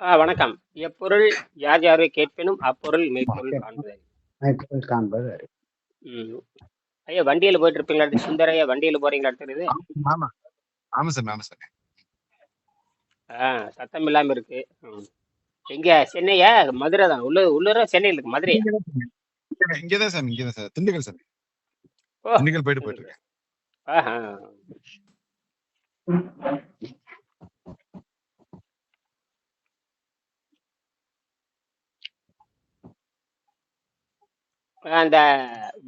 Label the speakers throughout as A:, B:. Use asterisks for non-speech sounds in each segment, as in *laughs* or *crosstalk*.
A: வணக்கம். எப்பொருள் யார் யாரை கேட்பினும் அப்பொருள் மெய்ப்பொருள் காண்பது.
B: மெய்ப்பொருள் காண்பது.
A: ம். ஐயா வண்டியில போயிட்டு இருப்பீங்களா? சுந்தர் ஐயா வண்டியில போறீங்களா தெரியுது?
C: ஆமா. ஆமா சாமி, ஆமா சாமி.
A: ஆ சத்தம் இல்லாம இருக்கு. எங்க சென்னையா? மதுரை தான். உள்ள உள்ளூரா சென்னையில இருக்கு. மதுரையா?
C: இங்கதான் சாமி, இங்கதான் சார். திண்டுக்கல்.
A: ஓ!
C: திண்டுக்கல் போயிட்டு போயிட்டு இருக்கேன்.
A: அந்த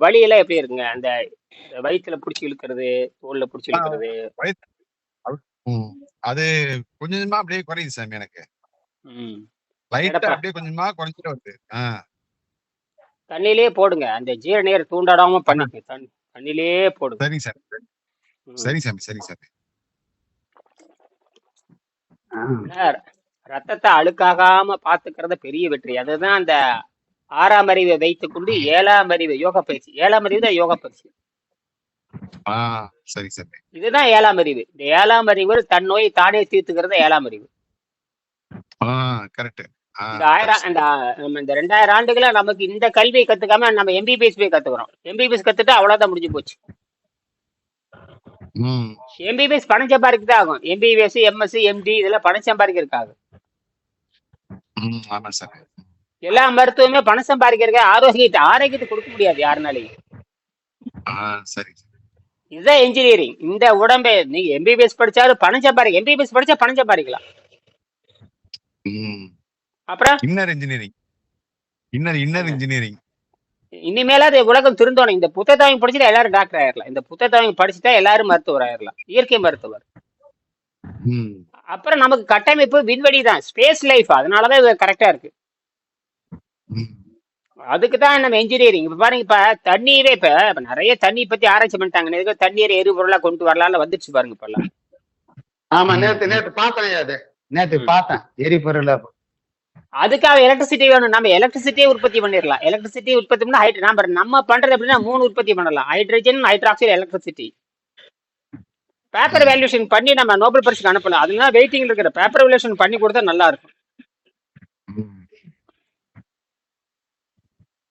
A: வலியெல்லாம் எப்படி இருக்குங்க? அந்த வயித்துல புடிச்சு இழுக்கிறது, தோள்ல புடிச்சு
C: ஆ
A: இழுக்கிறது.
C: அது ம். அது கொஞ்சம் கொஞ்சமா அப்படியே குறையுது சாமி எனக்கு.
A: ம்.
C: லைட்டா
A: எடப்பா
C: அப்படியே கொஞ்சம் குறைஞ்சுட்டே வருது. ஆ.
A: தண்ணியிலேயே போடுங்க. அந்த ஜீர நீரை தூண்டாடாம
C: அதான்.
A: பண்ணிக்க. தண் தண்ணியிலேயே போடுங்க.
C: சரிங்க சாமி. சரி.
A: ம்.
C: சரி சாமி, சரி சாமி.
B: ஆ.
A: ஏன்னா, ரத்தத்தை அழுக்காகாம பாத்துக்கிறது பெரிய வெற்றி. அதுதான் அந்த 6ஆம் அறிவை வைத்துக்கொண்டு 7ஆம் அறிவு யோகா பயிற்சி. 7ஆம் அறிவு தான் யோகா பயிற்சி.
C: சரி சாமி.
A: இதுதான் 7ஆம் அறிவு. இந்த 7ஆம் அறிவு தன் நோயை தானே தீர்த்துக்கிறது 7ஆம் அறிவு. இந்த 1000
C: சரி
A: இந்த
C: சாமி.
A: நம்ம இந்த 2000 ஆண்டுகளா நமக்கு இந்த கல்வியை கத்துக்காம நம்ம எம்பிபிஎஸ் போய் கத்துக்கிறோம். எம்பிபிஎஸ் கத்துட்டா அவ்வளவுதான் முடிஞ்சு போச்சு. எம்பிபிஎஸ் பணம் சம்பாதிக்க தான் ஆகும். எம்பிபிஎஸ், எம்எஸ்சி, எம்டி இதெல்லாம் பணம் சம்பாதிக்கிறதுக்கு ஆகும்.
C: ம். ஆமா சாமி.
A: எல்லா மருத்துவமே பணம் சம்பாதிக்கிறதுக்கு ஆரோக்கியத்தை ஆரோக்கியத்தை கொடுக்க முடியாது யாருனாலையும்.
C: சரி.
A: இதுதான் இன்ஜினியரிங். இந்த உடம்பை நீங்க எம்பிபிஎஸ் படிச்சாலும் பணம் சம்பாதிக்க எம்பிபிஎஸ் படிச்சா பணம் சம்பாதிக்கலாம். அப்புறம்
C: inner engineering. Inner inner engineering.
A: இனிமேலாவது உலகம் திருந்தோணும். இந்த புத்தகத்தை வாங்கி படிச்சுட்டா எல்லாரும் டாக்டர் ஆயிரலாம். இந்த புத்தகத்தை வாங்கி படிச்சுட்டா எல்லாரும் மருத்துவர் ஆயிரலாம். இயற்கை மருத்துவர். அப்புறம் நமக்கு கட்டமைப்பு விண்வெளி தான். Space life. அதனாலதான் இது கரெக்டா இருக்கு. அதுக்கு தான் நம்ம இன்ஜினியரிங். இப்ப பாருங்க இப்ப தண்ணீரே இப்ப இப்ப நிறைய தண்ணி பத்தி ஆராய்ச்சி பண்ணிட்டாங்க. இதுக்கு தண்ணீரை எரிபொருளா கொண்டு வரலாம்னு வந்துருச்சு பாருங்க இப்பெல்லாம்.
B: ஆமா. நேத்து. நேத்து பார்த்தேன் அது. நேத்து. பார்த்தேன். எரிபொருள
A: அதுக்காக எலக்ட்ரிசிட்டி வேணும். நம்ம எலக்ட்ரிசிட்டியே உற்பத்தி பண்ணிடலாம். எலக்ட்ரிசிட்டி உற்பத்தி பண்ணா ஹைட் நாம நம்ம பண்றது எப்படின்னா மூணு உற்பத்தி பண்ணலாம். Hydrogen, hydroxide, electricity. Paper. Valuation பண்ணி நம்ம நோபல் பரிசுக்கு அனுப்பலாம். அதெல்லாம் வெயிட்டிங்ல இருக்கிற பேப்பர் வேல்யூஷன் பண்ணி கொடுத்தா நல்லா இருக்கும்.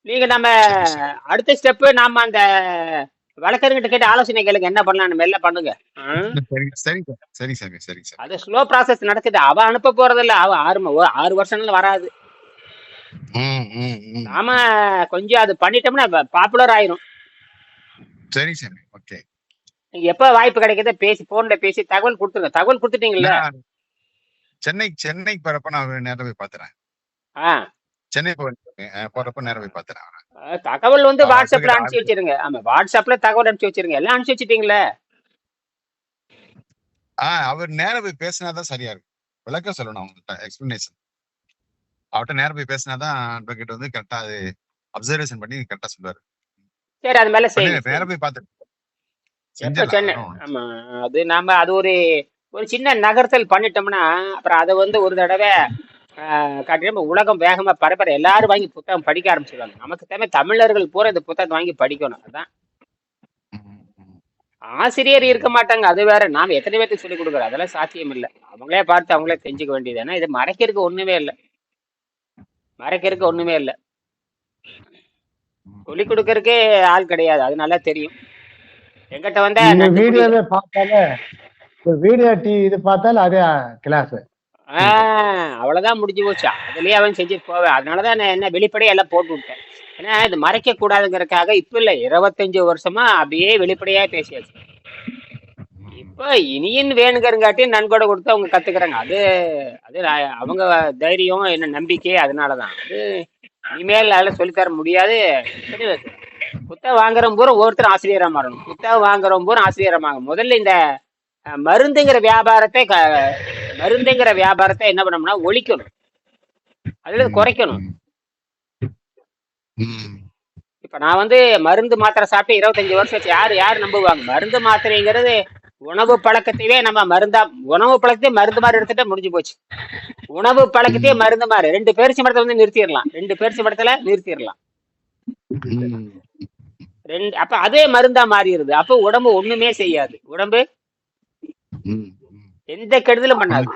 A: நீங்க நம்ம. அடுத்த ஸ்டெப் நாம அந்த வழக்கறிஞர்கிட்ட கேட்டு ஆலோசனை கேளுங்க. என்ன பண்ணலாம்னு மெல்ல பண்ணுங்க. ஆ?
C: சரி சரி சாமி. சரி சரி.
A: அது ஸ்லோ ப்ராசஸ் நடக்குது. அவ அனுப்ப போறதில்ல. அவ ஆறு ஆறு வருஷம்ல வராது. நாம கொஞ்சம் அது பண்ணிட்டோம்னா பாப்புலர் ஆயிரும்.
C: சரி சாமி. ஓகே.
A: நீங்க எப்ப வாய்ப்பு கிடைக்குதோ பேசி போன்ல பேசி தகவல் கொடுத்துருங்க. தகவல் கொடுத்துட்டீங்கல்ல?
C: சென்னை சென்னைக்கு போறப்ப நான் நேரா போய் பாத்துறேன்.
A: ஆ.
C: சென்னை போறேன். போறப்ப நேரா போய் அவரை.
A: அஹ் தகவல் வந்து
C: அவர்
A: வாட்ஸ்அப்ல
C: கிட்ட
A: அனுப்பிச்சு வச்சிருங்க. ஆமா வாட்ஸ்அப்ல தகவல் அனுப்பிச்சு வச்சிருங்க. எல்லாம் அனுப்பிச்சு வச்சிட்டீங்களே?
C: ஆ அவர் நேரா போய் பேசினாதான் சரியா இருக்கும். விளக்கம் சொல்லணும் அவங்கள்ட்ட எக்ஸ்பிளனேஷன். அவர்ட்ட நேரா போய் பேசினாதான் அட்வொகேட் வந்து கரெக்டா அது அப்சர்வேஷன் பண்ணி கரெக்டா சொல்லுவாரு.
A: சரி அது மேல செய்யுங்க. செய்யுங்க.
C: போய்
A: எப்ப
C: செஞ்சிடலாம்.
A: சென்னை
C: அதெல்லாம் ஒண்ணும்
A: ஆமா அது நாம அது ஒரு ஒரு சின்ன நகர்த்தல் பண்ணிட்டோம்னா அப்புறம் அதை வந்து ஒரு தடவை காட்டினா உலகம் வேகமா பரப்பற எல்லாரும் வாங்கி புத்தகம் படிக்க ஆரம்பிச்சிருவாங்க. நமக்கு தேவை தமிழர்கள் பூரா இந்த புத்தகத்தை வாங்கி படிக்கணும். அதான். ஆசிரியர் இருக்க மாட்டாங்க. அது வேற. நாம எத்தனை பேருக்கு சொல்லிக் கொடுக்குறோம். அதெல்லாம் சாத்தியம் இல்ல. அவங்களே பார்த்து அவங்களே தெரிஞ்சுக்க வேண்டியது. ஏன்னா இது மறைக்கிறதுக்கு ஒண்ணுமே இல்ல. மறைக்கிறதுக்கு ஒண்ணுமே இல்ல.
C: ம்.
A: சொல்லிக் கொடுக்கறதுக்கே ஆள் கிடையாது. அது நல்லா தெரியும். எங்கிட்ட வந்தா
D: வீடியோவே பார்த்தாலே வீடியோ டி இது பார்த்தாலும் அதே கிளாஸ்
A: அவ்வளவுதான் முடிஞ்சு போச்சு. அதுலயே அவன் செஞ்சுட்டு போவேன். அதனாலதான் நான் என்ன வெளிப்படையா எல்லாம் போட்டு விட்டேன். ஏன்னா இது மறைக்க கூடாதுங்கிறதுக்காக இப்ப இல்ல 25 வருஷமா அப்படியே வெளிப்படையா பேசியாச்சு. இப்போ இனியின் இனியும் வேணுங்கிறங்காட்டி நன்கொடை கொடுத்து அவங்க கத்துக்கிறாங்க. அது அது அவங்க தைரியம் என்ன நம்பிக்கை அதனாலதான். அது இனிமேல் அதில் சொல்லித்தர முடியாது. புத்தகம் வாங்குற பூரா ஒருத்தர் ஆசிரியராக மாறணும். புத்தகம் வாங்குற பூரா ஆசிரியராக மாறணும். முதல்ல இந்த மருந்துங்கிற வியாபாரத்தை மருந்துங்கிற வியாபாரத்தை என்ன பண்ணணும்னா ஒழிக்கணும். அதுல
C: ம்.
A: குறைக்கணும். இப்ப நான் வந்து மருந்து மாத்திரை சாப்பிட்டு 25 வருஷம். யாரு யாரு நம்புவாங்க? மருந்து மாத்திரைங்கிறது உணவு பழக்கத்தையே நம்ம மருந்தா உணவு பழக்கத்தையே மருந்து மாதிரி எடுத்துட்டா முடிஞ்சு போச்சு. உணவு பழக்கத்தையே. மருந்து மாதிரி. 2 பேரிச்சை மரத்தை வந்து நிறுத்திடலாம். 2 பேரிச்சை மரத்துல நிறுத்திடலாம். ரெண்டு அப்ப அதே மருந்தா மாறிடுது. அப்ப உடம்பு ஒண்ணுமே செய்யாது. உடம்பு. எந்த கெடுதலும் பண்ணாது.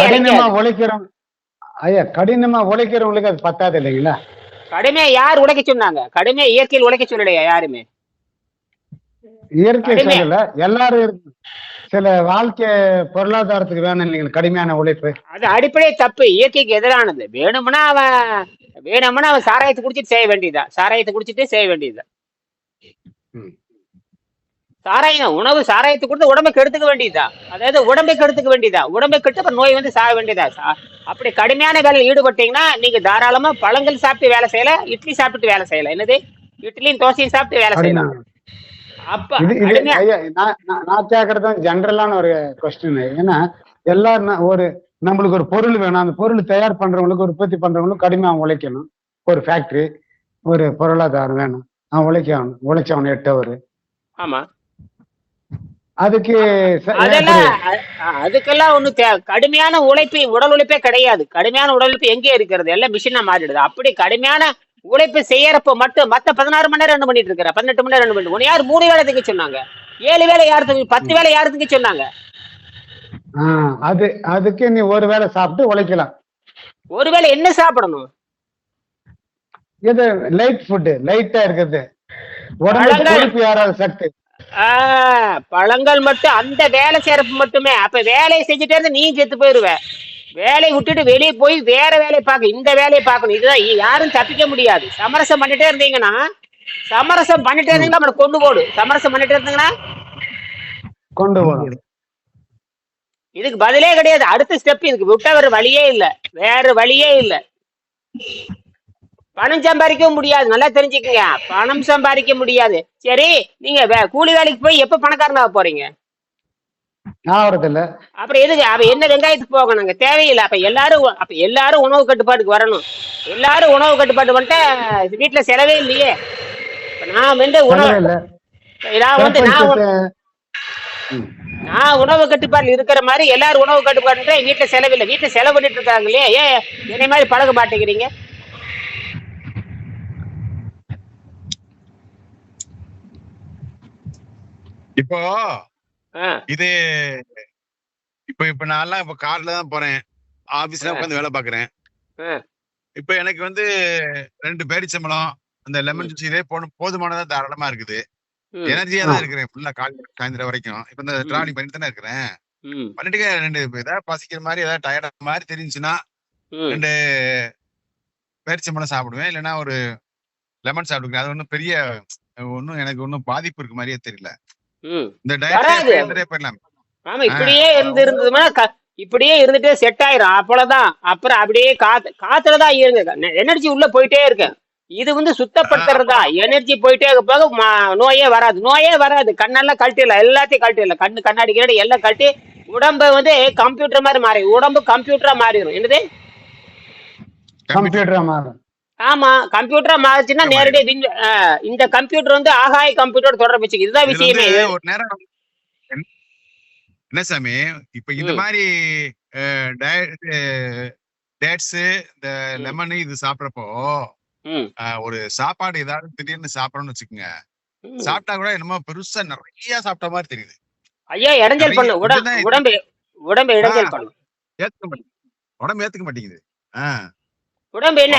D: கடினமா உழைக்கிறோம் ஐயா கடினமா உழைக்கிறவங்களுக்கு அது பத்தாது இல்லைங்களா?
A: கடுமையா யார் உழைக்க சொன்னாங்க? கடுமையா இயற்கையில் உழைக்க சொல்லலையா யாருமே?
D: இயற்கை. சொல்லல. எல்லாரும். சில வாழ்க்கை பொருளாதாரத்துக்கு வேணும் இல்லைங்களா கடுமையான உழைப்பு.
A: அது அடிப்படை தப்பு. இயற்கைக்கு எதிரானது. வேணும்னா அவன் வேணும்னா அவன் சாராயத்தை குடிச்சிட்டு செய்ய வேண்டியதுதான். சாராயத்தை குடிச்சிட்டு செய்ய வேண்டியதுதான். சாராயம் உணவு சாராயத்தை கொடுத்து உடம்பை கெடுத்துக்க வேண்டியதுதான். அதாவது உடம்பை கெடுத்துக்க வேண்டியதா உடம்பை கெட்டு அப்புறம் நோய் வந்து சாக வேண்டியதா அப்படி கடுமையான வேலையில் ஈடுபட்டீங்கன்னா நீங்க தாராளமா பழங்கள் சாப்பிட்டு வேலை செய்யலாம் இட்லி சாப்பிட்டு வேலை செய்யலாம் என்னது? இட்லியும் தோசையும் சாப்பிட்டு வேலை செய்யலாம் அப்ப
D: நான் கேட்கறது ஜென்ரலான ஒரு கொஸ்டின் ஏன்னா எல்லாரும் ஒரு நம்மளுக்கு ஒரு பொருள் வேணும். அந்த பொருள் தயார் பண்றவங்களுக்கு உற்பத்தி பண்றவங்களுக்கு கடுமையா உழைக்கணும். ஒரு ஃபேக்டரி ஒரு பொருளாதாரம் வேணும். அவன் உழைக்கணும். உழைச்சவன் எட்டு அவர்
A: ஆமா.
D: அதுக்கு
A: அதெல்லாம் அதுக்கெல்லாம் ஒண்ணு கடுமையான உழைப்பு உடல் உழைப்பே கிடையாது. கடுமையான உடல் உழைப்பு எங்கே இருக்கிறது? எல்லாம் மிஷினா மாறிடுது. அப்படி கடுமையான உழைப்பு செய்யறப்ப மட்டும் மத்த பதினாறு மணி நேரம் என்ன பண்ணிட்டு இருக்கிற? பதினெட்டு மணி நேரம் பண்ணிட்டு உன்னை யார் மூணு வேலை திங்க சொன்னாங்க? ஏழு வேலை யார் திங்க பத்து வேலை யார் திங்க சொன்னாங்க?
D: அது அதுக்கு நீ ஒரு வேளை சாப்பிட்டு உழைக்கலாம்.
A: ஒருவேளை என்ன சாப்பிடணும்?
D: இது லைட் ஃபுட்டு லைட்டா இருக்குது. கொழுப்பு யாராவது சக்தி
A: பழங்கள் மட்டும் அந்த வேலை செய்யறப்ப மட்டுமே. அப்ப வேலையை செஞ்சுட்டே இருந்தா நீ செத்து போயிருவ. வேலையை விட்டுட்டு வெளியே போய் வேற வேலையை பார்க்க இந்த வேலையை பார்க்கணும் இதுதான் யாரும் தப்பிக்க முடியாது. சமரசம் பண்ணிட்டே இருந்தீங்கன்னா சமரசம் பண்ணிட்டே இருந்தீங்கன்னா நம்மளை கொண்டு போடு. சமரசம் பண்ணிட்டே இருந்தீங்கன்னா
D: கொண்டு போகணும்
A: இதுக்கு பதிலே கிடையாது. அடுத்த ஸ்டெப் இதுக்கு விட்ட வேற வழியே இல்ல. வேற வழியே இல்ல. பணம் சம்பாதிக்கவும் முடியாது. நல்லா தெரிஞ்சுக்கங்க. பணம் சம்பாதிக்க முடியாது. சரி நீங்க கூலி வேலைக்கு போய் எப்ப பணக்காரனாக போறீங்க?
D: ஆவறது இல்ல
A: அப்புறம் எதுக்கு? அப்ப என்ன வெங்காயத்துக்கு போகணுங்க? தேவையில்லை. அப்ப எல்லாரும் அப்ப எல்லாரும் உணவு கட்டுப்பாட்டுக்கு வரணும். எல்லாரும் உணவு கட்டுப்பாட்டு வந்துட்டு வீட்டுல செலவே இல்லையே. நான் வந்து உணவு நான் வந்து நான். நான் உணவு கட்டுப்பாடுல இருக்கிற மாதிரி எல்லாரும் உணவு கட்டுப்பாடு வீட்டுல செலவில்லை வீட்டுல செலவு பண்ணிட்டு இருக்காங்க இல்லையா? ஏன் என்னை மாதிரி பழக மாட்டேங்கிறீங்க?
C: இப்போ இது இப்ப இப்ப நான்லாம் இப்ப கார்ல தான் போறேன். ஆபீஸ்ல. உட்காந்து வேலை பாக்குறேன். இப்ப எனக்கு வந்து ரெண்டு பேரிச்சம்பளம் அந்த லெமன் ஜூஸ் இதே போதும் போதுமானதா தாராளமா இருக்குது. எனர்ஜியா தான் இருக்கிறேன். ஃபுல்லா காலை சாயந்தரம் வரைக்கும். இப்ப இந்த. டிராவலிங் பண்ணிட்டு தானே இருக்கிறேன். பண்ணிட்டு ரெண்டு ஏதாவது பசிக்கிற மாதிரி ஏதாவது டயர்டா மாதிரி தெரிஞ்சுன்னா. ரெண்டு பேரிச்சம்பளம் சாப்பிடுவேன். இல்லைன்னா ஒரு லெமன் சாப்பிடுவேன் அது ஒன்றும் பெரிய ஒன்றும் எனக்கு ஒன்றும் பாதிப்பு இருக்கு மாதிரியே தெரியல. இந்த போயிடலாம்.
A: ஆமா இப்படியே இருந்து இருந்ததுன்னா இப்படியே இருந்துட்டு செட் ஆயிரும். அவ்வளவுதான். அப்புறம் அப்படியே காத்து காத்துலதான் இருங்க. எனர்ஜி உள்ள போயிட்டே இருக்கு. இது வந்து சுத்தப்படுத்துறதா? எனர்ஜி போயிட்டே இருக்க போக நோயே வராது. நோயே வராது. கண்ணெல்லாம் கழட்டிடலாம் எல்லாத்தையும் கழட்டிடலாம் கண்ணு கண்ணாடி கிண்ணாடி எல்லாம் கழட்டி உடம்ப வந்து கம்ப்யூட்டர் மாதிரி மாறி உடம்பு கம்ப்யூட்டரா மாறிடும் என்னது?
D: கம்ப்யூட்டரா மாறும்.
A: ஆமா கம்ப்யூட்டரா மாறிச்சுன்னா ஆஹ் இந்த கம்ப்யூட்டர் வந்து ஆகாய கம்ப்யூட்டர் தொடர்பு இதுதான் விஷயமே
C: ஒரு நேரம் என்ன- சாமி இப்ப இந்த. மாதிரி டேட்ஸ் இந்த. லெமன் இது சாப்பிடறப்போ ஒரு சாப்பாடு ஏதாவது திடீர்னு சாப்பிடணும்னு வச்சுக்கோங்க. சாப்பிட்டா கூட என்னமோ பெருசா நிறைய சாப்பிட்ட மாதிரி தெரியுது
A: ஐயா இடைஞ்சல் பண்ணு உடம்பு. உடம்பு இடைஞ்சல்
C: ஆ.
A: பண்ணும்
C: ஏத்துக்க மாட்டேங்குது உடம்பு ஏத்துக்க மாட்டேங்குது ஆஹ்
A: உடம்பு என்ன?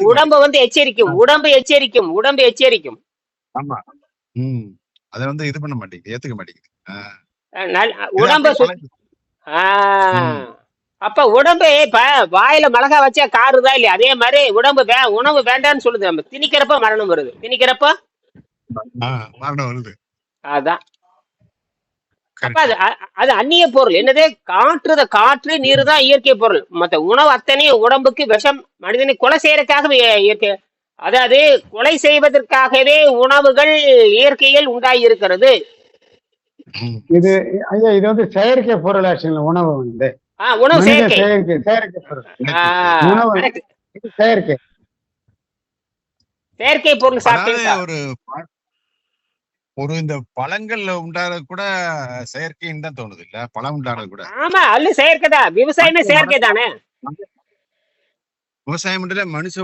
C: உடம்பு
A: வந்து எச்சரிக்கும். உடம்பு எச்சரிக்கும். உடம்பு எச்சரிக்கும்.
C: ஆமா. ம். அதை வந்து இது பண்ண மாட்டேங்குது. ஏத்துக்க மாட்டேங்குது.
A: உடம்பு. அப்ப உடம்பு இப்ப வாயில மிளகா வச்சா காருதா இல்லையா? அதே மாதிரி உடம்பு வே உணவு வேண்டாம்னு சொல்லுது. நம்ம திணிக்கிறப்ப மரணம் வருது. திணிக்கிறப்ப?
C: மரணம் வருது.
A: அதான். அது அந்நிய பொருள். என்னது? காற்று த- காற்று நீர் தான் இயற்கை பொருள். மத்த உணவு அத்தனையும் உடம்புக்கு விஷம் மனிதனை கொலை செய்யறதுக்காகவே இயற்கை. அதாவது கொலை செய்வதற்காகவே உணவுகள் இயற்கையில் உண்டாகி இருக்கிறது
C: ம்.
D: இது ஐயா இது வந்து செயற்கை பொருள் ஆக்சுவலி உணவு வந்து.
A: ஆஹ் உணவு செயற்கை.
D: செயற்கை செயற்கை பொருள். உணவு. செயற்கை.
A: செயற்கை பொருள் சாப்பிட்டீங்க
C: ஒரு ஒரு இந்த பழங்கள்ல உண்டாறது கூட செயற்கைன்னு தான் தோணுது இல்ல? பழம் உண்டாறது கூட.
A: ஆமா அல்ல செயற்கை தான். விவசாயமே செயற்கை தானே?
C: விவசாயம் பண்றதுல மனுஷ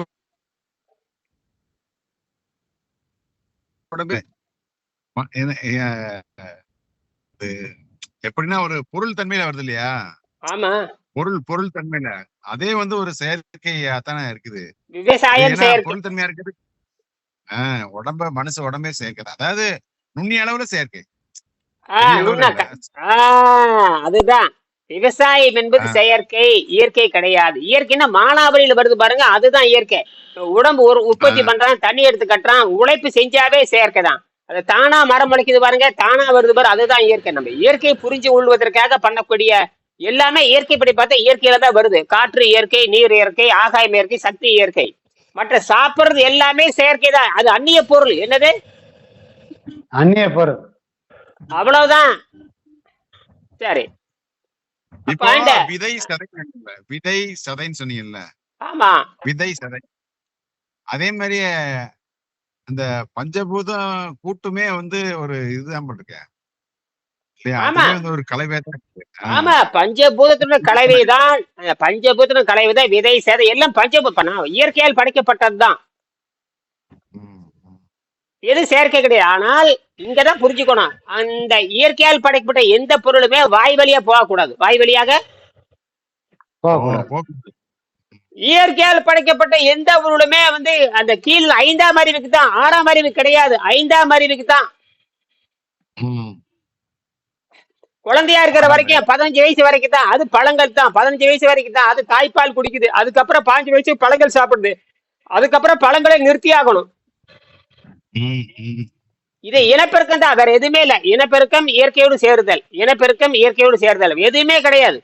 C: உடம்பு. எப்படின்னா ஒரு பொருள் தன்மையில வருது இல்லையா?
A: ஆமா.
C: பொருள் பொருள் தன்மையில. அதே வந்து ஒரு செயற்கையா தானே இருக்குது. பொருள் தன்மையா இருக்குது ஆஹ் உடம்ப மனுஷ உடம்பே செயற்கை தான். அதாவது நுண்ணிய அளவுல செயற்கை.
A: அதுதான். விவசாயம் என்பது. செயற்கை இயற்கை கிடையாது. இயற்கைன்னா மானாவரியில வருது பாருங்க அதுதான் இயற்கை. உடம்பு ஒரு உற்பத்தி. பண்றான் தண்ணி எடுத்து கட்டுறான் உழைப்பு செஞ்சாவே செயற்கை தான். அது தானா மரம் முளைக்குது பாருங்க தானா வருது பாரு அதுதான் இயற்கை. நம்ம இயற்கையை புரிஞ்சு கொள்வதற்காக பண்ணக்கூடிய எல்லாமே இயற்கைப்படி பார்த்தா இயற்கையில தான் வருது. காற்று இயற்கை நீர் இயற்கை ஆகாயம் இயற்கை சக்தி இயற்கை. மற்ற சாப்பிடுறது எல்லாமே செயற்கை தான். அது அந்நிய பொருள். என்னது?
D: அந்நிய பொருள்
A: அவ்வளவுதான். சரி.
C: விதை சதை சொன்னீங்கல்ல, விதை சதைன்னு சொன்னீங்கல்ல.
A: ஆமா.
C: விதை சதை. அதே மாதிரி அந்த பஞ்சபூதம் கூட்டுமே வந்து ஒரு இதுதான் வந்து ஒரு கலவையா தான்.
A: ஆமா பஞ்சபூதத்தினுடைய கலவைதான். அஹ் பஞ்சபூதத்தின் கலவைதான் விதை சேதை எல்லாம் பஞ்சபூ நான் இயற்கையால் படைக்கப்பட்டதுதான். எது செயற்கை கிடையாது ஆனால் இங்கதான் புரிஞ்சுக்கணும். அந்த இயற்கையால் படைக்கப்பட்ட எந்த பொருளுமே வாய் வழியா போகக்கூடாது. வாய் வழியாக. இயற்கையால் படைக்கப்பட்ட எந்த பொருளுமே வந்து அந்த கீழ் ஐந்தாம் அறிவுக்கு தான் ஆறாம் அறிவு கிடையாது. ஐந்தாம் அறிவுக்கு தான். குழந்தையா இருக்கிற வரைக்கும் பதினஞ்சு வயசு வரைக்கும் தான் அது பழங்கள் தான். பதினஞ்சு வயசு வரைக்கும் தான் அது தாய்ப்பால் குடிக்குது. அதுக்கப்புறம் பாஞ்சு வயசு பழங்கள் சாப்பிடுது. அதுக்கப்புறம் பழங்களை நிறுத்தி ஆகணும். இது இனப்பெருக்கம் தான் வேற எதுவுமே இல்ல. இனப்பெருக்கம் இயற்கையோடு சேருதல். இனப்பெருக்கம் இயற்கையோடு சேருதல். எதுவுமே கிடையாது.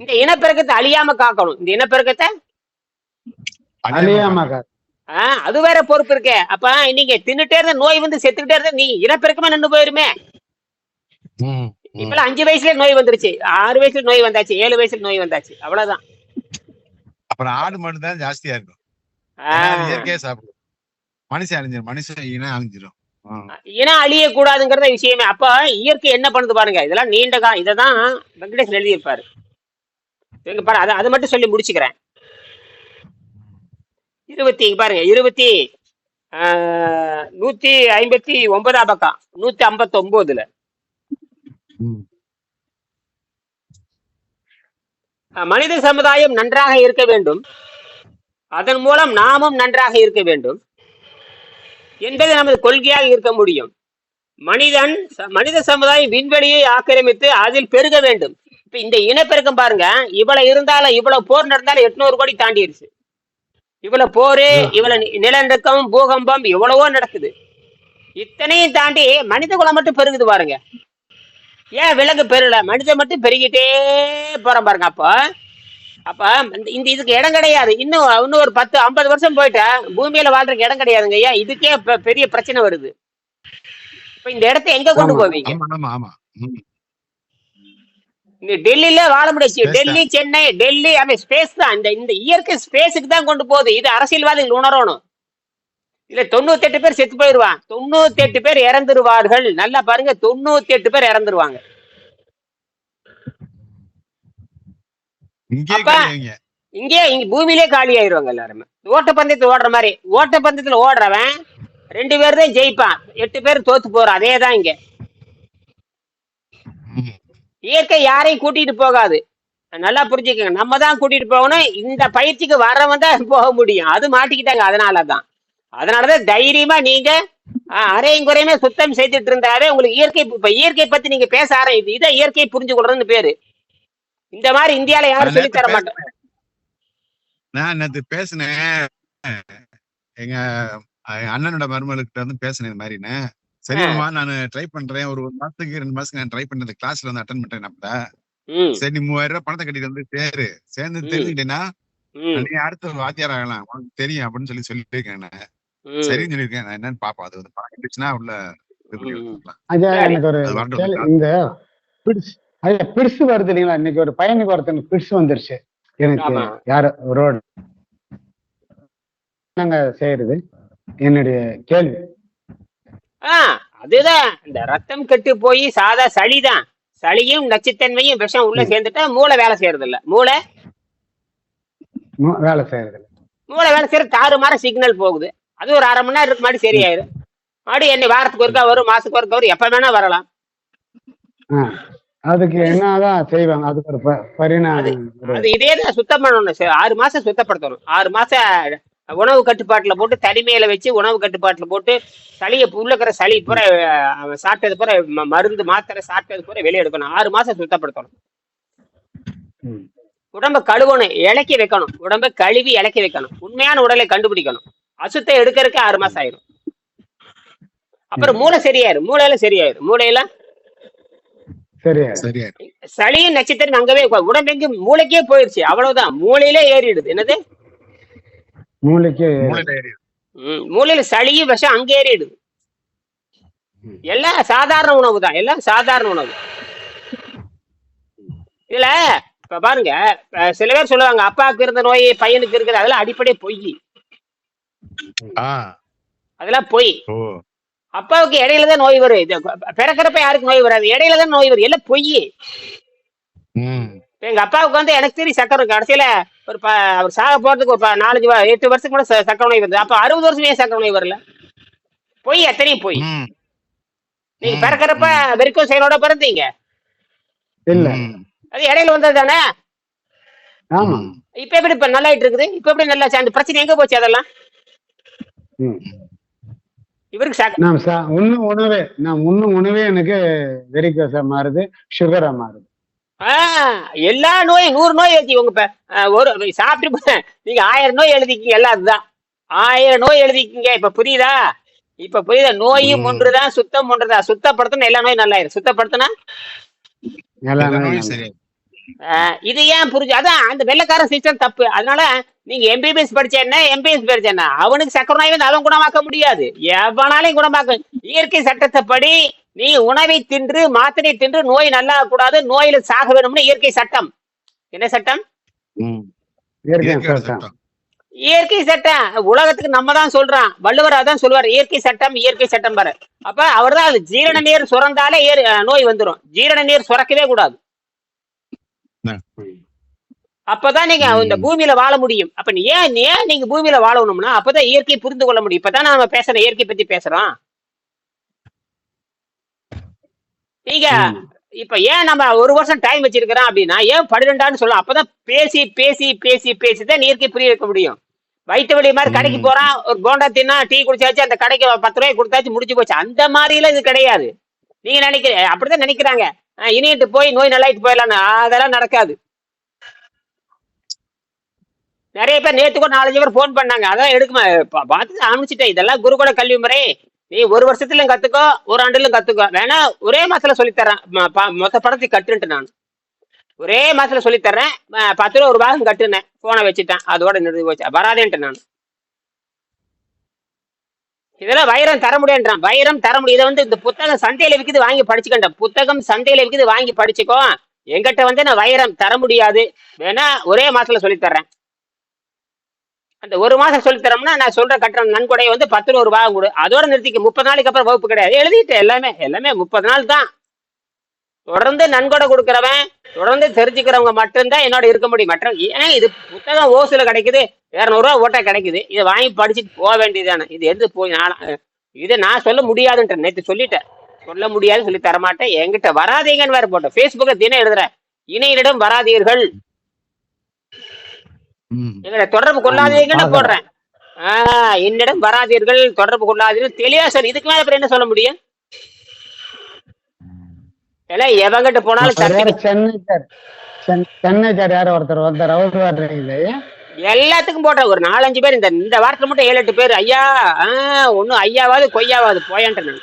A: இந்த இனப்பெருக்கத்தை அழியாம காக்கணும். இந்த இனப்பெருக்கத்தை
D: அழியாம.
A: ஆஹ் அது வேற பொறுப்பு இருக்கே. அப்ப நீங்க தின்னுட்டே இருந்த நோய் வந்து செத்துக்கிட்டே இருந்தா நீ இனப்பெருக்கமா நின்று போயிருமே. இப்பெல்லாம் அஞ்சு வயசுல நோய் வந்துருச்சு. ஆறு வயசுல நோய் வந்தாச்சு ஏழு வயசுல நோய் வந்தாச்சு. அவ்வளவுதான்.
C: அப்புறம் ஆடு மாடு தான் ஜாஸ்தியா இருக்கும். இயற்கையா சாப்பிடும். மனுஷன் அழிஞ்சிடும் மனுஷன் இனம் அழிஞ்சிடும் ஆ.
A: இனம் அழியக்கூடாதுங்கிறத விஷயமே. அப்ப இயற்கை என்ன பண்ணுது பாருங்க. இதெல்லாம் நீண்ட காலம் இததான் வெங்கடேஷ் எழுதியிருப்பாரு. இங்க பாரு அதை அதை மட்டும் சொல்லி முடிச்சுக்கிறேன். இருபத்தி பாருங்க. இருபத்தி நூத்தி ஐம்பத்தி ஒன்பதாம் பக்கம் நூத்தி ஐம்பத்தி ஒன்பதுல. மனித சமுதாயம் நன்றாக இருக்க வேண்டும். அதன் மூலம் நாமும் நன்றாக இருக்க வேண்டும். என்பது நமது கொள்கையாக இருக்க முடியும். மனிதன் ச- மனித சமுதாயம் விண்வெளியை ஆக்கிரமித்து அதில் பெருக வேண்டும். இப்ப இந்த இனப்பெருக்கம் பாருங்க. இவ்வளவு இருந்தாலும் இவ்வளவு போர் நடந்தாலும் எட்நூறு கோடி தாண்டிடுச்சு இவ்வளவு போரு இவ்வளவு நி- நிலநடுக்கம் பூகம்பம் எவ்வளவோ நடக்குது. இத்தனையும் தாண்டி மனித குலம் மட்டும் பெருகுது பாருங்க. ஏன் விலங்கு பெருகல? மனிதன் மட்டும் பெருகிட்டே போறான் பாருங்க அப்போ. அப்ப இந்த- இதுக்கு இடம் கிடையாது. இன்னும் இன்னும் ஒரு பத்து ஐம்பது வருஷம் போயிட்டா பூமியில வாழ்றதுக்கு இடம் கிடையாதுங்க ஐயா. இதுக்கே பெரிய பிரச்சனை வருது. இப்ப இந்த இடத்த எங்க கொண்டு. போவீங்க? டெல்லியில வாழ முடியாது. டெல்லி சென்னை டெல்லி அவன் ஸ்பேஸ் தான். இந்த இந்த இயற்கை ஸ்பேஸுக்கு தான் கொண்டு போகுது. இது அரசியல்வாதிகள் உணரணும். இல்ல தொண்ணூத்தி எட்டு பேர் செத்து போயிருவான் தொண்ணூத்தி எட்டு பேர் இறந்துருவார்கள். நல்லா பாருங்க தொண்ணூத்தி எட்டு பேர் இறந்துருவாங்க.
C: இங்கேயே
A: அப்ப-
C: கிடையாதுங்க
A: இங்கே இங்க பூமியிலே காலி ஆயிருவாங்க எல்லாருமே. ஓட்டப்பந்தயத்துல ஓடுற மாதிரி ஓட்டப்பந்தயத்துல ஓடுறவன் ரெண்டு பேர் தான் ஜெயிப்பான். எட்டு பேர் தோத்து போறான். அதே தான் இங்க.
C: ம்.
A: இயற்கை யாரையும் கூட்டிட்டு போகாது. நல்லா புரிஞ்சுக்கங்க. நம்ம தான் கூட்டிட்டு போகணும். இந்த பயிற்சிக்கு வர்றவன் தான் போக முடியும். அது மாட்டிக்கிட்டாங்க. அதனாலதான் அதனாலதான் தைரியமா நீங்க ஆஹ், அரையும் குறையுமே சுத்தம் செய்துட்டு இருந்தாவே உங்களுக்கு இயற்கை இப்ப இயற்கை பத்தி நீங்க பேச ஆரம்பிது இதை இயற்கை புரிஞ்சு கொள்றதுன்னு பேரு. இந்த மாதிரி இந்தியால யாரும்
C: நான்
A: சொல்லித் தர
C: நேத்து
A: மாட்டோம்.
C: நான் நேத்து பேசினேன். எங்க அண்ணனோட மருமகளுக்கிட்ட வந்து பேசினேன் இது மாதிரின்னு சரிம்மா நான் ட்ரை பண்றேன். ஒரு ஒரு மாசத்துக்கு ரெண்டு மாசத்துக்கு நான் ட்ரை பண்ணது கிளாஸ்ல வந்து அட்டன் பண்றேன் அப்ப
A: ம்.
C: சரி நீ மூவாயிரம் ரூபாய் பணத்தை கட்டிட்டு வந்து சேரு. சேர்ந்து
A: ம்.
C: நீ அடுத்த வாத்தியார் ஆகலாம். உனக்கு தெரியும் அப்படின்னு சொல்லி
A: ம்.
C: சரின்னு சொல்லியிருக்கேன். நான் என்னன்னு பாப்போம். அது வந்து பணம் கட்டுச்சுன்னா உள்ள இது அது
D: பிடிச்சு வருது இல்லைங்களா? இன்னைக்கு ஒரு பையனுக்கு ஒருத்தனுக்கு பிடிச்சு வந்துருச்சு. எனக்கு. யாரு ரோடு என்னங்க செய்யறது? என்னுடைய கேள்வி.
A: ஆ அதுதான். இந்த ரத்தம் கெட்டு போய் சாதா சளிதான். சளியும் நச்சுத்தன்மையும் விஷம் உள்ள சேர்ந்துட்டா மூளை வேலை செய்யறது இல்ல மூளை
D: வேலை செய்யறது இல்ல.
A: மூளை வேலை செய்யற தாறு மாற சிக்னல் போகுது. அது ஒரு அரை மணி நேரம் இருக்கு மாதிரி சரியாயிரும். மறுபடியும் என்ன வாரத்துக்கு ஒருக்கா வரும் மாசத்துக்கு ஒருக்கா வரும் எப்ப வேணா வரலாம்.
D: அதுக்கு என்னதான் செய்வாங்க? அதுக்கு ஒரு பரிணாமம்
A: இதே தான் சுத்தம் பண்ணணும். சார் ஆறு மாசம் சுத்தப்படுத்தணும். ஆறு மாசம் உணவு கட்டுப்பாட்டுல போட்டு தனிமையில வச்சு உணவு கட்டுப்பாட்டுல போட்டு சளியை உள்ள இருக்கிற சளி பூரா சாப்பிட்டது பூரா மருந்து மாத்திரை சாப்பிட்டது பூரா வெளியே எடுக்கணும். ஆறு மாசம் சுத்தப்படுத்தணும். உடம்ப கழுவணும். இலக்கி வைக்கணும். உடம்ப கழுவி இலக்கி வைக்கணும். உண்மையான உடலை கண்டுபிடிக்கணும். அசுத்தை எடுக்கிறதுக்கு ஆறு மாசம் ஆயிரும். அப்புறம் மூளை சரியாயிரும். மூளையில சரியாயிரும். மூளையில சளியும் நட்சத்திரம் அங்கவே. உடம்பெங்கு மூளைக்கே போயிருச்சு. அவ்வளவுதான். மூளையிலே ஏறிடுது. என்னது?
D: மூளைக்கு
C: மூளையில
A: சளியும் விஷம் அங்கே ஏறிடுது. எல்லாம் சாதாரண உணவு தான் எல்லாம் சாதாரண உணவு. இதுல இப்ப பாருங்க சில பேர் சொல்லுவாங்க அப்பாவுக்கு இருந்த நோய் பையனுக்கு இருக்குது அதெல்லாம் அடிப்படை பொய்.
C: ஆ.
A: அதெல்லாம் பொய்.
C: ஓ.
A: அப்பாவுக்கு இடையில தான் நோய் வரும். இது பிறக்கிறப்ப யாருக்கு நோய் வராது? இடையில தான் நோய் வரும். எல்லாம் பொய். எங்க அப்பாவுக்கு வந்து எனக்கு தெரியும் சக்கரை கடைசியில ஒரு ப அவர் சாக போறதுக்கு ஒரு நாலஞ்சு எட்டு வருஷத்துக்கு கூட சக்கரை நோய் வருது. அப்ப அறுபது வருஷம் ஏன் சக்கரை நோய் வரல? பொய் எத்தனையும் பொய்.
C: ம்.
A: நீங்க பிறக்கிறப்ப வெறிக்கோ செயலோட பிறந்தீங்க.
D: இல்ல.
A: அது இடையில வந்தது தானே. இப்ப எப்படி இப்ப நல்லாயிட்டு இருக்குது? இப்ப எப்படி நல்லா அந்த பிரச்சனை எங்க போச்சு அதெல்லாம்?
D: ம்.
A: இவருக்கு
D: சா உண்ணும் உணவே நான் உண்ணும் உணவே எனக்கு வெரிகோஸா மாறுது சுகரா மாறுது.
A: ஆஹ் எல்லா நோயும் நூறு நோய் எழுதி உங்க ஒரு சாப்பிட்டு நீங்க ஆயிரம் நோய் எழுதிக்கிங்க எல்லாம் அதுதான். ஆயிரம் நோய் எழுதிக்கிங்க இப்ப புரியுதா? இப்ப புரியுதா? நோயும். ஒன்றுதான் சுத்தம் ஒன்றுதான். சுத்தப்படுத்தினா எல்லா நோயும் நல்லாயிரும். சுத்தப்படுத்தினா?
C: எல்லா நோயும்
D: நல்லா.
A: இது ஏன் புரிஞ்சு அதான் அந்த வெள்ளக்கார சிஸ்டம் தப்பு. அதனால நீங்க எம்பிபிஎஸ் படிச்ச என்ன? எம்பிஎஸ் படிச்ச என்ன? அவனுக்கு சக்கர நோய் வந்து அவன் குணமாக்க முடியாது. எவனாலையும் குணமாக்க இயற்கை சட்டத்தைப்படி நீ உணவை தின்று மாத்திரை தின்று நோய் நல்லா கூடாது நோயில சாக வேணும்னு இயற்கை சட்டம். என்ன சட்டம்?
D: இயற்கை சட்டம்.
A: உலகத்துக்கு நம்ம தான் சொல்றோம் வள்ளுவர் அதான் சொல்லுவார். இயற்கை சட்டம் இயற்கை சட்டம் பாரு. அப்ப அவர் தான் அது ஜீரண நீர் சுரந்தாலே நோய் வந்துரும். ஜீரண நீர் சுரக்கவே கூடாது. அப்பதான் நீங்க இந்த. பூமியில வாழ முடியும். அப்ப நீ ஏன் ஏன் நீங்க பூமியில வாழணும்னா அப்பதான் இயற்கையை புரிந்து கொள்ள முடியும். இப்பதான் நம்ம பேசுறோம் இயற்கை பத்தி பேசுறோம். நீங்க. இப்ப ஏன் நம்ம ஒரு வருஷம் டைம் வச்சிருக்கிறோம் அப்படின்னா ஏன் பன்னிரெண்டான்னு சொல்லலாம் அப்பதான் பேசி பேசி பேசி பேசி தான் இயற்கை புரிய வைக்க முடியும். வயிற்று வலி மாதிரி கடைக்கு. போறான் ஒரு போண்டா தின்னா டீ குடிச்சாச்சு அந்த கடைக்கு பத்து ரூபாய் கொடுத்தாச்சு முடிஞ்சு போச்சு. அந்த மாதிரி எல்லாம் இது கிடையாது. நீங்க நினைக்கிற அப்படிதான் நினைக்கிறாங்க. இனிட்டு போய் நோய் நல்லாயிட்டு போயிடலாம் அதெல்லாம் நடக்காது. நிறைய பேர் நேற்று கூட நாலஞ்சு பேர் ஃபோன் பண்ணாங்க. அதான் எடுக்குமா பார்த்து அனுப்பிச்சிட்டேன். இதெல்லாம் குருகுல கல்வி முறை. நீ ஒரு வருஷத்துலயும் கத்துக்கோ ஒரு ஆண்டுலயும் கத்துக்கோ. வேணா ஒரே மாசத்துல சொல்லித்தரேன். ம- மொத்த படத்தை கட்டுன்ட்டு நான். ஒரே மாசத்துல சொல்லித்தரேன். பத்து ரூபா ஒரு பாகம் கட்டுனேன். போனை வச்சுட்டேன். அதோட நிறுத்தி போச்சு. வராதேன்ட்டு நான். இதெல்லாம் வைரம் தர முடியாதுன்றான் வைரம் தர முடியும். இதை வந்து இந்த புத்தகம் சந்தையில விற்கிது வாங்கி படிச்சுக்கண்டேன் புத்தகம் சந்தையில விற்கிது வாங்கி படிச்சுக்கோ. எங்கிட்ட வந்து நான் வைரம் தர முடியாது. வேணா ஒரே மாசத்துல சொல்லித்தர்றேன். அந்த ஒரு மாசம் சொல்லித்தரோம்னா நான் சொல்ற கட்டணம் நன்கொடை வந்து பத்து ரூபா ரூபாய் கொடு. அதோட நிறுத்திக்க முப்பது நாளைக்கு அப்புறம் வகுப்பு கிடையாது. எழுதிட்டு எல்லாமே. எல்லாமே முப்பது நாள் தான். தொடர்ந்து நன்கொடை கொடுக்கறவன் தொடர்ந்து தெரிஞ்சுக்கிறவங்க மட்டும்தான் என்னோட இருக்க முடியும். மற்ற ஏன் இது புத்தகம் ஓசுல கிடைக்குது இரநூறுவா ஓட்ட கிடைக்குது. இதை வாங்கி படிச்சுட்டு போக வேண்டியதானே இது எது போய் நான் இதை நான் சொல்ல முடியாதுன்ற நேற்று சொல்லிட்டேன். சொல்ல முடியாது சொல்லி தரமாட்டேன். என்கிட்ட வராதீங்கன்னு வேற போட்டேன். ஃபேஸ்புக்கை தினம் எழுதுறேன். இணையரிடம் வராதீர்கள். எங்களை தொடர்பு கொள்ளாதீங்கன்னு போடுறேன். ஆஹ் என்னிடம் வராதீர்கள் தொடர்பு கொள்ளாதீர்கள். தெளிவா சார் இதுக்கு மேல அப்புறம் என்ன சொல்ல முடியும்? எவங்கிட்ட போனாலும்
D: சென்னை சார். சென்- சென்னை சார் யாரோ ஒருத்தர் வந்தார். அவர் வர்றீங்க
A: எல்லாத்துக்கும் போட்டேன் ஒரு நாலஞ்சு பேர். இந்த இந்த வாரத்துல மட்டும் ஏழு எட்டு பேர். ஐயா ஆஹ் ஒன்னும் ஐயாவாது கொய்யாவாது. போயான்ட்டு நான்.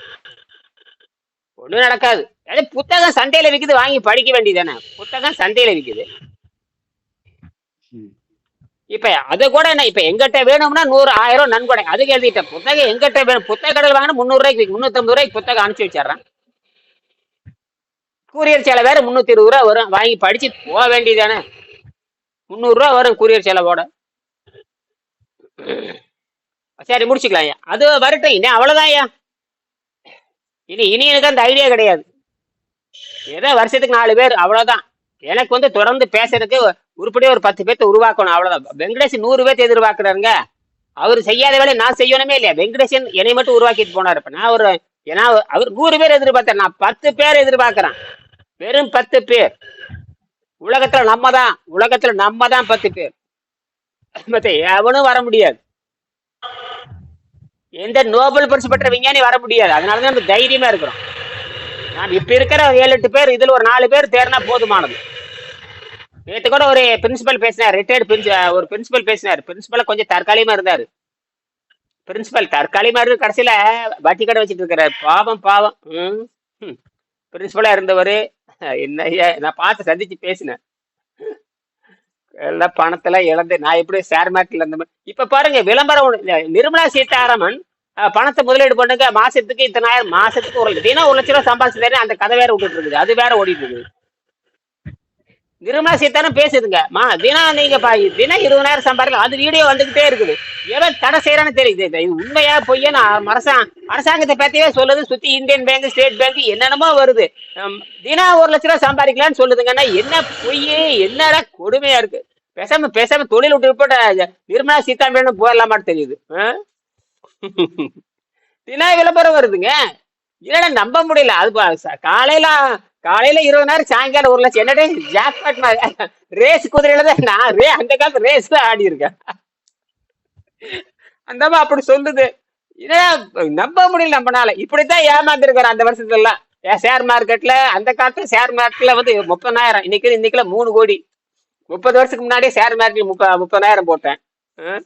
A: ஒண்ணும் நடக்காது. அது புத்தகம் சந்தையில விக்குது. வாங்கி படிக்க வேண்டியதானே புத்தகம் சந்தையில விக்குது. இப்ப அது கூட என்ன? இப்ப எங்கிட்ட வேணும்னா நூறு ஆயிரம் நன்கொடை. அதுக்கு எழுதிட்டேன். புத்தகம் எங்கிட்ட வேணும்? புத்தக கடையில் வாங்கினா முந்நூறு ரூபாய்க்கு. முந்நூத்தம்பது ரூபாய்க்கு புத்தகம் அனுப்பிச்சு வச்சிடுறேன். கூரியர் சேலை வேற முந்நூத்தி இருபது ரூபா வரும். வாங்கி படிச்சு போக வேண்டியதானே முந்நூறு ரூபா வரும் கூரியர் செலவோட சரி முடிச்சுக்கலாம் ஐயா. அது வரட்டும். இனி அவ்வளவுதான் ஐயா. இனி இனி எனக்கு அந்த ஐடியா கிடையாது. ஏதோ வருஷத்துக்கு நாலு பேர் அவ்வளவுதான். எனக்கு வந்து தொடர்ந்து பேசுறதுக்கு உருப்படியே ஒரு பத்து பேர்த்த உருவாக்கணும். அவ்வளவுதான். வெங்கடேஷ் நூறு பேர்த்த எதிர்பார்க்குறாருங்க. அவர் செய்யாத வேலையை நான் செய்யணுமே இல்லையா? வெங்கடேஷன் என்னை மட்டும் உருவாக்கிட்டு போனார். இப்போ நான் ஒரு ஏன்னா அவர் நூறு பேர் எதிர்பார்த்தார். நான் பத்து பேர் எதிர்பார்க்கிறேன். வெறும் பத்து பேர். உலகத்துல நம்ம தான் உலகத்துல நம்ம தான் பத்து பேர். மத்த எவனும் வர முடியாது. எந்த நோபல் பரிசு பெற்ற விஞ்ஞானி வர முடியாது. அதனாலதான் நம்ம தைரியமா இருக்கிறோம். நான் இப்ப இருக்கிற ஒரு ஏழு எட்டு பேர் இதுல ஒரு நாலு பேர் தேர்னா போதுமானது. நேற்று கூட ஒரு பிரின்சிபல் பேசினார். ரிட்டையர்டு ஒரு பிரின்சிபல் பேசினார். பிரின்சிபல் கொஞ்சம் தற்காலிகமா இருந்தாரு. பிரின்சிபல் தற்காலிக மாதிரி கடைசியில. வட்டி கடை வச்சுட்டு இருக்கிறார் பாவம் பாவம். ம். பிரின்சிபலா இருந்தவர். என்ன நான் பார்த்து சந்திச்சு பேசினேன். எல்லாம் பணத்தெல்லாம் இழந்து நான் எப்படி ஷேர் மார்க்கெட்ல இருந்த மாதிரி. இப்ப பாருங்க விளம்பரம் நிர்மலா சீதாராமன் பணத்தை முதலீடு பண்ணுங்க. மாசத்துக்கு இத்தனாயிரம் மாசத்துக்கு ஒரு தினம் ஒரு லட்ச ரூபா சம்பாதிச்சு அந்த கதை வேற விட்டுட்டு இருக்குது. அது வேற ஓடிட்டு இருக்குது. நிர்மலா சீதாராமன் பேசுதுங்க. மா தினம் நீங்க பா தினம் இருபதாயிரம் சம்பாதிக்கலாம் அது வீடியோ வந்துகிட்டே இருக்குது. எவன் தடை செய்யறான்னு தெரியுது இது உண்மையா பொய்யா? நான் அரசாங்க அரசாங்கத்தை பத்தியே சொல்லுது. சுத்தி இந்தியன் பேங்க் ஸ்டேட் பேங்க் என்னென்னமோ வருது. தினம் ஒரு லட்ச ரூபா சம்பாதிக்கலாம்னு சொல்லுதுங்கன்னா என்ன பொய் என்னடா கொடுமையா இருக்கு? பேசாம பேசாம தொழில் விட்டு போட்ட நிர்மலா சீதாராமன் போயிடலாமான்னு தெரியுது. ஆ? தினம் விளம்பரம் வருதுங்க. என்னடா நம்ப முடியல? அது பா- ச- காலையில காலையில இருபதாயிரம் சாயங்காலம் ஒரு லட்சம். என்னடே ஜாக்பாட் ரேஸ் குதிரையில தான் நான் ரே அந்த காலத்து ரேஸ்ல ஆடி இருக்கேன். அந்த அம்மா அப்படி சொல்லுது. நம்ப முடியல நம்மனால. இப்படித்தான் ஏமாந்துருக்காரு அந்த வருஷத்துல எல்லாம் ஷேர் மார்க்கெட்ல அந்த காலத்துல ஷேர் மார்க்கெட்ல வந்து முப்பதாயிரம். இன்னைக்கு இன்னைக்குல மூணு கோடி. முப்பது வருஷத்துக்கு முன்னாடியே ஷேர் மார்க்கெட் முப்ப முப்பதாயிரம் போட்டேன். ஆ?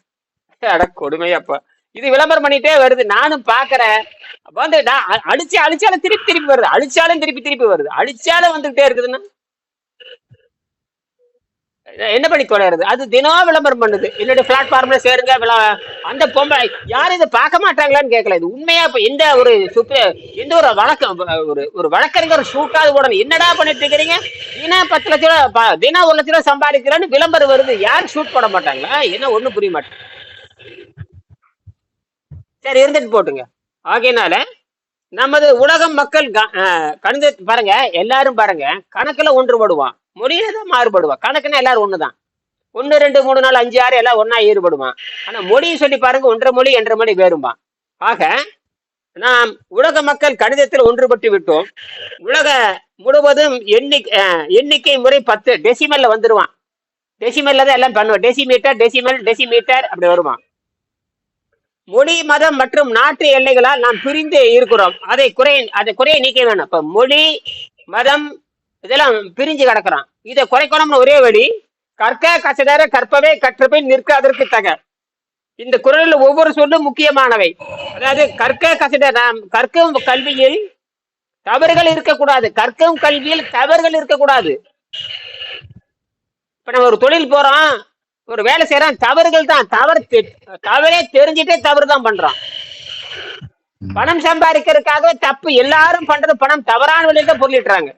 A: அட கொடுமையாப்பா. இது விளம்பரம் பண்ணிட்டே வருது. நானும் பாக்குறேன். அப்ப வந்து நான் அ- அடிச்சு அழிச்சாலும் திருப்பி திருப்பி வருது. அழிச்சாலும் திருப்பி திருப்பி வருது. அழிச்சாலும் வந்துகிட்டே இருக்குதுன்னா? என்ன பண்ணி தொடருது அது தினம் விளம்பரம் பண்ணுது. என்னுடைய பிளாட்ஃபார்ம்ல சேருங்க விளா- அந்த பொம்பளை யாரும் இதை பார்க்க மாட்டாங்களான்னு கேட்கல இது உண்மையா? இப்ப எந்த ஒரு சுப்ர எந்த ஒரு வழக்கம் ஒரு ஒரு வழக்கறிஞர் ஷூட்டாவது உடனே. என்னடா பண்ணிட்டு இருக்கிறீங்க? தினம் பத்து லட்ச ரூபா தினம் ஒரு லட்ச ரூபா சம்பாதிக்கிறேன்னு விளம்பரம் வருது. யாரும் ஷூட் போட மாட்டாங்களா? என்ன ஒண்ணும் புரிய மாட்டேன் சரி இருந்துட்டு போட்டுங்க. ஆகையினால நமது உலகம் மக்கள் க- கணித பாருங்க எல்லாரும் பாருங்க கணக்குல ஒன்றுபடுவான் மொழியில தான் மாறுபடுவான் கணக்குன்னா எல்லாரும் ஒண்ணுதான். ஒன்னு ரெண்டு மூணு நாலு அஞ்சு ஆறு எல்லாம் ஒன்னா ஈடுபடுவான் ஆனா மொழியை சொல்லி பாருங்க ஒன்றரை மொழி என்ற மொழி வேறும்பான் ஆக நாம் உலக மக்கள் கணிதத்தில் ஒன்றுபட்டு விட்டோம். உலக முழுவதும் எண்ணிக்கை எண்ணிக்கை முறை பத்து டெசிமல்ல வந்துருவான். டெசிமல்ல தான் எல்லாம் பண்ணுவோம் டெசிமீட்டர் டெசிமல் டெசிமீட்டர் அப்படி வருவான் மொழி மதம் மற்றும் நாட்டு எல்லைகளால் நாம் பிரிந்து இருக்கிறோம். அதை குறை அதை குறைய நீக்க வேணும். இப்ப மொழி மதம் இதெல்லாம் பிரிஞ்சு கிடக்குறான். இதை குறைக்கணும்னு ஒரே வழி கற்க கசடர கற்பவே கற்றபை நிற்க அதற்கு தக. இந்த குரலில் ஒவ்வொரு சொல்லும் முக்கியமானவை. அதாவது கற்க கசட நாம் கற்கும் கல்வியில் தவறுகள் இருக்கக்கூடாது. கற்கும் கல்வியில் தவறுகள் இருக்கக்கூடாது. இப்ப நம்ம ஒரு தொழில் போறோம். ஒரு வேலை செய்யறோம் தவறுகள் தான். தவறு தவறே தெரிஞ்சுட்டே தவறு தான் பண்றோம் பணம் சம்பாதிக்கிறதுக்காக தப்பு எல்லாரும் பண்றது பணம் தவறான வழியில தான் பொருளிட்டுறாங்க.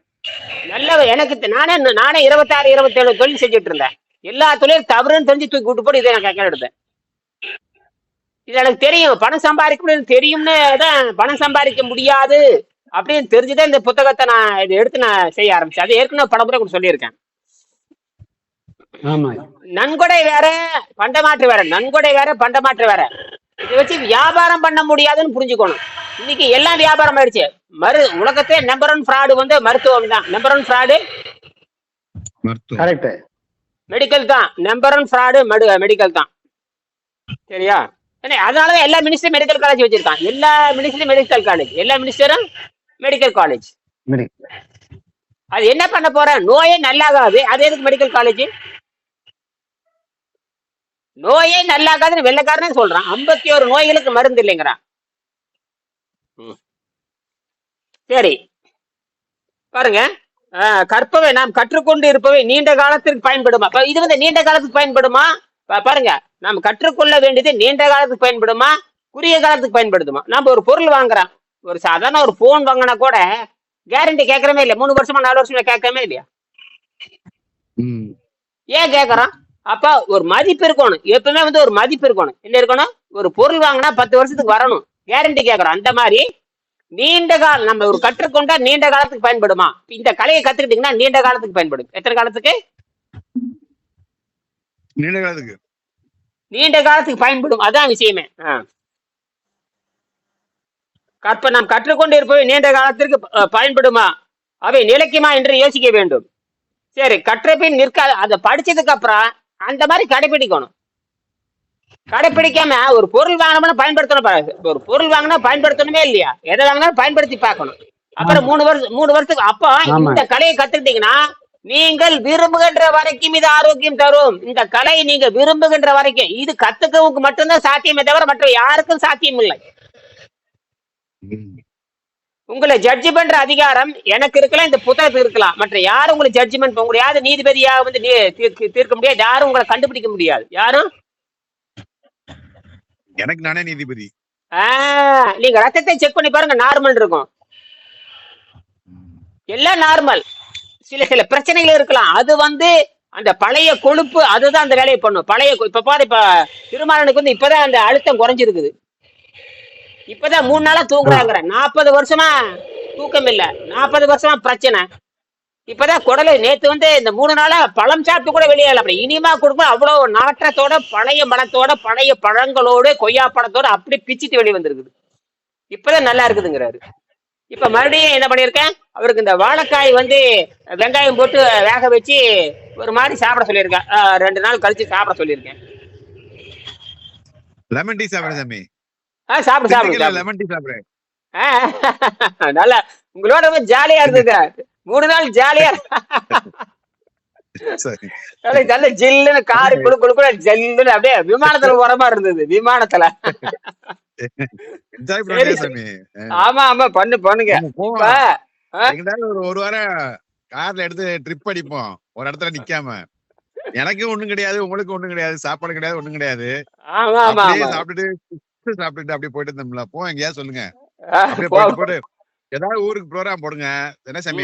A: நல்ல எனக்கு நானே நானே இருபத்தாறு இருபத்தேழு தொழில் செஞ்சுட்டு இருந்தேன். எல்லா தொழிலும் தவறுன்னு தெரிஞ்சு தூக்கி கூட்டு போட்டு இதை நான் எடுத்தேன் இது எனக்கு தெரியும். பணம் சம்பாதிக்க முடியும் தெரியும்னு தான் பணம் சம்பாதிக்க முடியாது அப்படின்னு தெரிஞ்சுதான் இந்த புத்தகத்தை நான் இதை எடுத்து நான் செய்ய ஆரம்பிச்சேன். அது ஏற்கனவே பல முறை உங்களுக்கு சொல்லியிருக்கேன். நன்கொடை வேற பண்டமாற்று வேற நன்கொடை வேற பண்டமாற்று வேற. இதை வச்சு வியாபாரம் பண்ண முடியாதுன்னு புரிஞ்சுக்கணும். இன்னைக்கு எல்லாம் வியாபாரம் ஆயிடுச்சு. மரு உலகத்தே நம்பர் ஒன் ஃப்ராடு வந்து மருத்துவம் தான். Number one fraud
D: correct
A: medical தான். நம்பர் ஒன் ஃப்ராடு மெடிக்கல் தான். சரியா? ஏன்னா அதனாலதான் எல்லா மினிஸ்டரும் மெடிக்கல் காலேஜ் வச்சிருக்கான். எல்லா மினிஸ்டரும் மெடிக்கல் காலேஜ் எல்லா மினிஸ்டரும் மெடிக்கல் காலேஜ் அது என்ன பண்ண போற? நோயே நல்லாகாது. அது எதுக்கு மெடிக்கல் காலேஜ் நோயே நல்லாகாதுன்னு வெள்ளைக்காரனே சொல்றான். ஐம்பத்தி ஒரு நோய்களுக்கு மருந்து இல்லைங்கிறான். சரி. பாருங்க. ஆஹ், கற்பவை நாம் கற்றுக்கொண்டு இருப்பவை நீண்ட காலத்திற்கு பயன்படுமா? அப்ப இது வந்து நீண்ட காலத்துக்கு பயன்படுமா? பாருங்க. நாம் கற்றுக்கொள்ள வேண்டியது நீண்ட காலத்துக்கு பயன்படுமா? குறுகிய காலத்துக்கு பயன்படுத்துமா நம்ம ஒரு பொருள் வாங்குறோம். ஒரு சாதாரண ஒரு போன் வாங்கினா கூட கேரண்டி கேட்கறமே இல்லையா? மூணு வருஷமா நாலு வருஷமா கேட்கறமே இல்லையா. ஏன் கேக்குறோம் அப்ப ஒரு மதிப்பு இருக்கணும். எப்பவுமே வந்து ஒரு மதிப்பு இருக்கணும். என்ன இருக்கணும்? ஒரு பொருள் வாங்கினா பத்து வருஷத்துக்கு வரணும். கேரண்டி கேக்குறோம். அந்த மாதிரி நீண்ட காலம் நம்ம ஒரு கற்றுக்கொண்டா நீண்ட காலத்துக்கு பயன்படுமா? இந்த கலையை கத்துக்கிட்டீங்கன்னா நீண்ட காலத்துக்கு பயன்படும். எத்தனை காலத்துக்கு?
C: நீண்ட காலத்துக்கு.
A: நீண்ட காலத்துக்கு பயன்படும். அதான் விஷயமே. கற்ப நாம் கற்றுக்கொண்டு இருப்பவை நீண்ட காலத்திற்கு பயன்படுமா? அவை நிலைக்குமா என்று யோசிக்க வேண்டும். சரி கற்ற பின் நிற்காத அதை படிச்சதுக்கு அப்புறம் அந்த மாதிரி கடைபிடிக்கணும் கடைபிடிக்காம ஒரு பொருள் வாங்கினோம்னா பயன்படுத்தணும். ஒரு பொருள் வாங்கினா பயன்படுத்தணுமே இல்லையா எதை வாங்கினா பயன்படுத்தி பார்க்கணும் அப்புறம் மூணு வருஷம் மூணு வருஷத்துக்கு அப்போ. இந்த கலையை கத்துக்கிட்டீங்கன்னா நீங்கள் விரும்புகின்ற வரைக்கும் இது ஆரோக்கியம் தரும் இந்த கலை நீங்க விரும்புகின்ற வரைக்கும் இது கத்துக்கவுக்கு மட்டும்தான் சாத்தியமே தவிர மற்ற யாருக்கும் சாத்தியம் இல்லை. உங்களை ஜட்ஜ் பண்ற அதிகாரம் எனக்கு இருக்கலாம் இந்த புத்தகத்துக்கு இருக்கலாம். மற்ற யாரும் உங்களை ஜட்ஜ்மெண்ட் உங்களை யாரும் நீதிபதியா வந்து தீர்க்க முடியாது யாரும் உங்களை கண்டுபிடிக்க முடியாது. யாரும்?
C: எனக்கு நானே நீதிபதி.
A: நீங்க ரத்தத்தை செக் பண்ணி பாருங்க நார்மல் இருக்கும். எல்லாம் நார்மல் சில சில பிரச்சனைகள் இருக்கலாம். அது வந்து அந்த பழைய கொழுப்பு அதுதான் அந்த வேலையை பண்ணும். பழைய இப்ப பாரு இப்ப திருமாறனுக்கு வந்து இப்பதான் அந்த அழுத்தம் குறைஞ்சிருக்குது. இப்பதான் மூணு நாளா தூங்குறாங்கிற. நாற்பது வருஷமா தூக்கம் இல்ல. நாற்பது வருஷமா பிரச்சனை. இப்பதான் குடலை நேத்து வந்து இந்த மூணு நாளா பழம் சாப்பிட்டு கூட வெளியே அப்படி இனிமா கொடுக்கும் அவ்வளவு நாற்றத்தோட பழைய மனத்தோட பழைய பழங்களோட கொய்யா பழத்தோட அப்படி பிச்சிட்டு வெளியே வந்திருக்குது. இப்பதான் நல்லா இருக்குதுங்கிறாரு. இப்ப மறுபடியும் என்ன பண்ணிருக்கேன் அவருக்கு இந்த வாழைக்காய் வந்து வெங்காயம் போட்டு வேக வச்சு ஒரு மாதிரி சாப்பிட சொல்லியிருக்கேன் ரெண்டு நாள் கழிச்சு சாப்பிட சொல்லியிருக்கேன்.
C: லெமன் டீ சாப்பிடுறேன் சாமி.
A: ஆ சாப்பிடு சாப்பிடு.
C: லெமன் டீ சாப்பிடுறேன்
A: நல்லா உங்களோட ரொம்ப ஜாலியா இருந்தது மூணு நாள் ஜாலியா *laughs* நல்ல ஜில்லுன்னு காரி குடு குடு குடு ஜில்லுன்னு அப்படியே விமானத்துல போற மாதிரி இருந்தது விமானத்துல. ஆமா ஆமா பண்ணு பண்ணுங்க.
C: ஒரு ஒரு வாரம் கார்ல எடுத்து ட்ரிப் அடிப்போம். ஒரு இடத்துல நிக்காம. எனக்கு ஒண்ணும் கிடையாது உங்களுக்கு ஒண்ணும் கிடையாது சாப்பாடு கிடையாது ஒண்ணும் கிடையாது. சாப்பிட்டுட்டு சாப்பிட்டுட்டு அப்படியே போயிட்டு இருந்தோம்ல போ எங்கேயாவது சொல்லுங்க. போட்டு ஏதாவது ஊருக்கு ப்ரோக்ராம் போடுங்க. என்ன சாமி.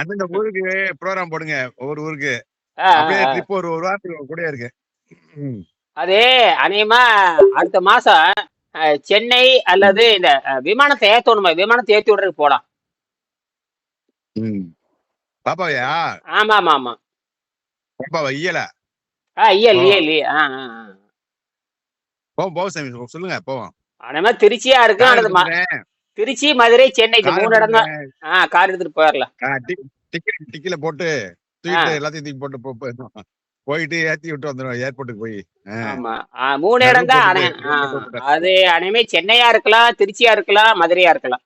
C: அந்தந்த ஊருக்கு ப்ரோக்ராம் போடுங்க ஒவ்வொரு ஊருக்கு. அப்படியே. ட்ரிப் ஒரு ஒரு வாரத்துக்கு கூட இருக்கு.
A: அது அநேகமா அடுத்த மாசம் சென்னை அல்லது இந்த விமானத்தை ஏத்தணுமா? விமானத்தை ஏத்தி விடுறதுக்கு போலாம்.
C: பாப்பாவையா?
A: ஆமா ஆமா ஆமா
C: பாப்பாவா? இயல?
A: ஆ இயல். இயல் ஆ ஆ.
C: போவோம் போவோம் சாமி. சொல்லுங்க போவோம்.
A: மாதிரி திருச்சியா இருக்கும். அல்லது திருச்சி மதுரை சென்னை மூணு இடம் தான் ஆ கார் எடுத்துட்டு போயிடலாம்
C: டிக்கெட் டிக்கில போட்டு தூக்கிட்டு எல்லாத்தையும் தூக்கி போட்டு போ- போ- போயிட்டு ஏத்தி விட்டு வந்துடும் ஏர்போர்ட்டுக்கு போய்.
A: ஆமா. மூணு இடம் தான். அது அனைமே சென்னையா இருக்கலாம் திருச்சியா இருக்கலாம் மதுரையா இருக்கலாம்.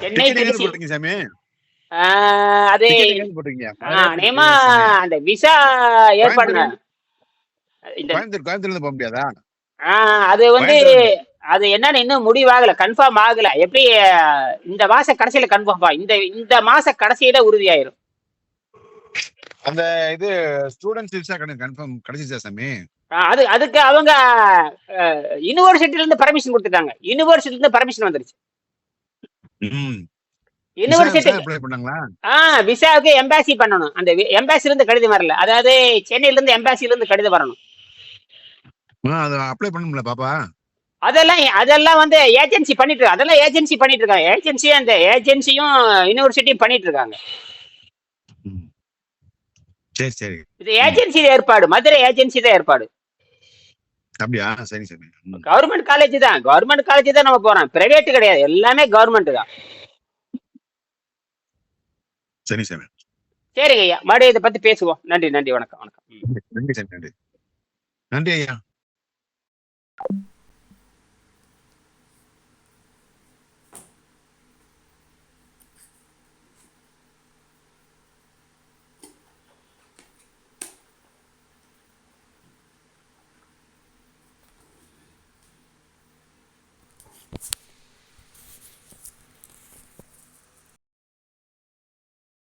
A: சென்னை திருச்சி.
C: சாமி?
A: அது அநேகமா அந்த விசா இந்த
C: கோயம்புத்தூர் போக முடியாதா?
A: அது வந்து அது என்னன்னு இன்னும் முடிவாகல கன்ஃபார்ம் ஆகல. எப்படி இந்த மாச கடைசியில கன்ஃபார்ம் இந்த இந்த மாச கடைசியில உறுதியாயிரும்.
C: அந்த இது ஸ்டூடெண்ட்ஸ் விசா கன்ஃபார்ம் கிடைச்சிச்சா சாமி?
A: அது அதுக்கு அவங்க யூனிவர்சிட்டில இருந்து பர்மிஷன் கொடுத்துட்டாங்க. யூனிவர்சிட்டில இருந்து பர்மிஷன் வந்துருச்சு. யூனிவர்சிட்டி
C: அப்ளை பண்ணாங்களா?
A: ஆ விசாவுக்கு எம்பாசி பண்ணணும். அந்த எம்பாசில இருந்து கடிதம் வரல. அதாவது சென்னையில இருந்து எம்பாசில இருந்து கடிதம் வரணும்.
C: அப்ளை பண்ணணும்ல பாப்பா.
A: அதெல்லாம் அதெல்லாம் வந்து ஏஜென்சி பண்ணிட்டு. அதெல்லாம் ஏஜென்சி பண்ணிட்டு இருக்காங்க. ஏஜென்சி அந்த ஏஜென்சியும் யூனிவர்சிட்டியும் பண்ணிட்டு இருக்காங்க.
C: சரி சரி.
A: இது ஏஜென்சி ஏற்பாடு. மதுரை ஏஜென்சி தான் ஏற்பாடு.
C: அப்படியா? சரி சரி.
A: கவர்மெண்ட் காலேஜ் தான். கவர்மெண்ட் காலேஜ் தான் நம்ம போறோம். பிரைவேட் கிடையாது. எல்லாமே கவர்மெண்ட் தான்.
C: சரி சாமி.
A: சரிங்க ஐயா. மறுபடியும் இதை பத்தி பேசுவோம். நன்றி நன்றி. வணக்கம் வணக்கம்.
C: நன்றி சாமி நன்றி. நன்றி ஐயா.